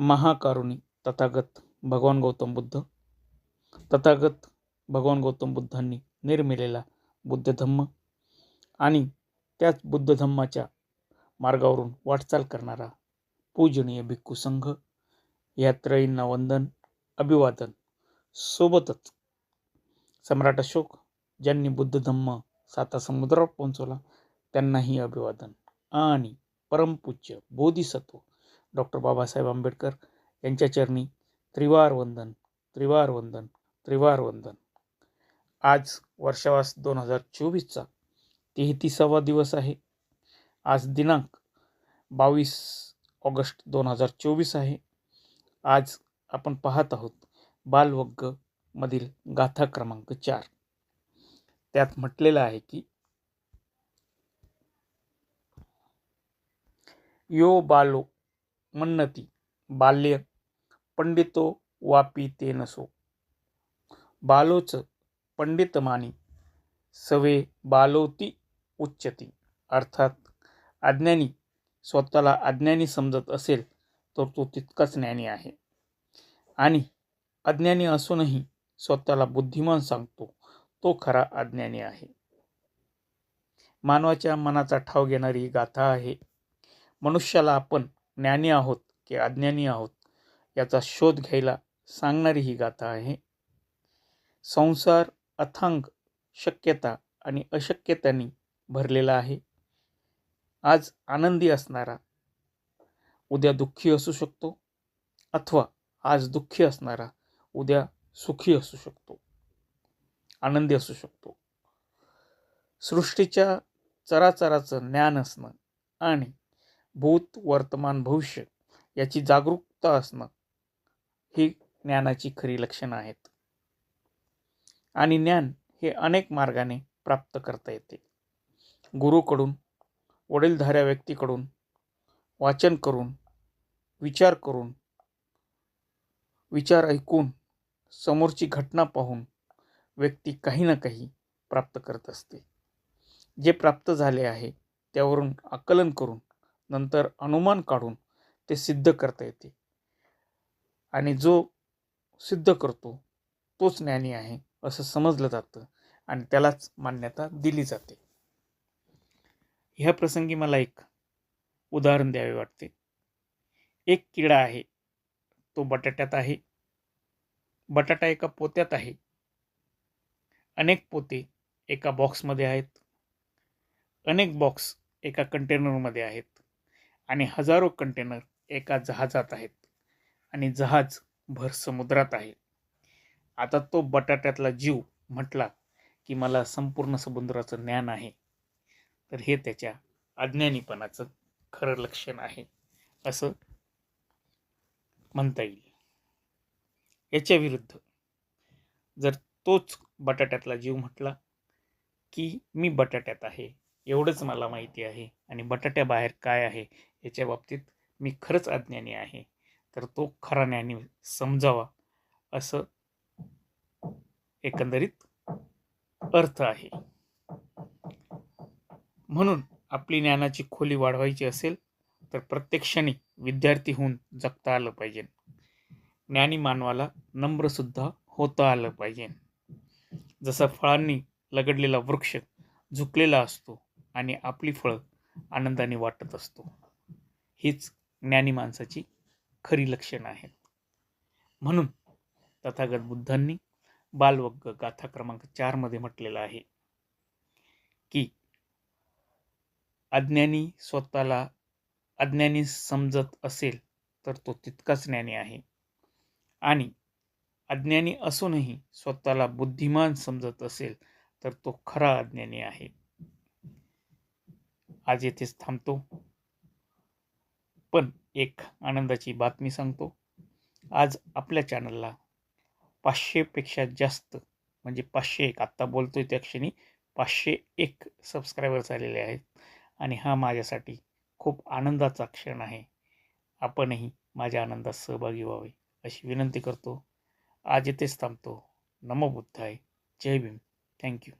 महाकारुणी तथागत भगवान गौतम बुद्ध. तथागत भगवान गौतम बुद्धांनी निर्मिलेला बुद्ध धम्म आणि त्याच बुद्ध धम्माच्या मार्गावरून वाटचाल करणारा पूजनीय भिक्खू संघ या त्रयींना वंदन अभिवादन सोबतच सम्राट अशोक ज्यांनी बुद्ध धम्म साता समुद्रावर पोहोचवला त्यांनाही अभिवादन आणि परमपूज्य बोधिसत्व डॉक्टर बाबासाहेब आंबेडकर यांच्या चरणी त्रिवार वंदन त्रिवार वंदन त्रिवार वंदन. आज वर्षावास दोन हजार चोवीसचा तेहतीसावा दिवस आहे. आज दिनांक बावीस ऑगस्ट दोन हजार चोवीस आहे. आज आपण पाहत आहोत बालवग्ग मधील गाथा क्रमांक चार. त्यात म्हटलेलं आहे की यो बालो मन्नती बाल्य पंडितो वापी ते नसो. बालोच पंडितमानी सवे बालोती उच्चती. अर्थात अज्ञानी स्वतःला अज्ञानी समजत असेल तर तो तितकाच ज्ञानी आहे. आणि अज्ञानी असूनही स्वतःला बुद्धिमान सांगतो तो खरा अज्ञानी आहे. मानवाच्या मनाचा ठाव घेणारी गाथा आहे मनुष्याला आपण ज्ञानी आहोत की अज्ञानी आहोत याचा शोध घ्यायला सांगणारी ही गाथा आहे. संसार अथांग शक्यता आणि अशक्यतांनी भरलेला आहे. आज आनंदी असणारा उद्या दुःखी असू शकतो अथवा आज दुःखी असणारा उद्या सुखी असू शकतो आनंदी असू शकतो. सृष्टीच्या चराचराचं ज्ञान असणं आणि भूत वर्तमान भविष्य याची जागरूकता असणं ही ज्ञानाची खरी लक्षणं आहेत. आणि ज्ञान हे अनेक मार्गाने प्राप्त करता येते. गुरुकडून वडीलधाऱ्या व्यक्तीकडून वाचन करून विचार करून विचार ऐकून समोरची घटना पाहून व्यक्ती काही ना काही प्राप्त करत असते. जे प्राप्त झाले आहे त्यावरून आकलन करून नंतर अनुमान काढून ते सिद्ध करता येते. आणि जो सिद्ध करतो तोच ज्ञानी आहे असं समजलं जातं आणि त्यालाच मान्यता दिली जाते. ह्या प्रसंगी मला एक उदाहरण द्यावे वाटते. एक किडा आहे तो बटाट्यात आहे. बटाटा एका पोत्यात आहे. अनेक पोते एका बॉक्समध्ये आहेत. अनेक बॉक्स एका कंटेनरमध्ये आहेत. आणि हजारो कंटेनर एका जहाजात आहेत आणि जहाज भर समुद्रात आहे. आता तो बटाट्यातला जीव म्हटला की मला संपूर्ण समुद्राचं ज्ञान आहे. तर हे त्याच्या अज्ञानीपणाचं खरं लक्षण आहे असं म्हणता येईल. याच्या विरुद्ध जर तोच बटाट्यातला जीव म्हटला की मी बटाट्यात आहे एवढंच मला माहिती आहे आणि बटाट्याबाहेर काय आहे याच्या बाबतीत मी खरंच अज्ञानी आहे. तर तो खरा ज्ञानी समजावा असं एकंदरीत अर्थ आहे. म्हणून आपली ज्ञानाची खोली वाढवायची असेल तर प्रत्येक क्षणी विद्यार्थी होऊन जगता आलं पाहिजे. ज्ञानी मानवाला नम्रसुद्धा होता आलं पाहिजे. जसं फळांनी लगडलेला वृक्ष झुकलेला असतो आणि आपली फळं आनंदाने वाटत असतो. हीच ज्ञानी माणसाची खरी लक्षणं आहेत. म्हणून तथागत बुद्धांनी बालवग्ग गाथा क्रमांक चारमध्ये म्हटलेलं आहे की अज्ञानी स्वतःला अज्ञानी समजत असेल तर तो तितकाच ज्ञानी आहे. आणि अज्ञानी असूनही स्वतःला बुद्धिमान समजत असेल तर तो खरा अज्ञानी आहे. आज येथेच थांबतो. पण एक आनंदाची बातमी सांगतो. आज आपल्या चॅनलला पाचशेपेक्षा जास्त म्हणजे पाचशे एक आत्ता बोलतोय त्या क्षणी पाचशे एक सबस्क्रायबर्स आलेले आहेत. आणि हा माझ्यासाठी खूप आनंदाचा क्षण आहे. आपणही माझ्या आनंदात सहभागी व्हावे अशी विनंती करतो. आज इथेच थांबतो. नमो बुद्धाय. जय भीम. थँक्यू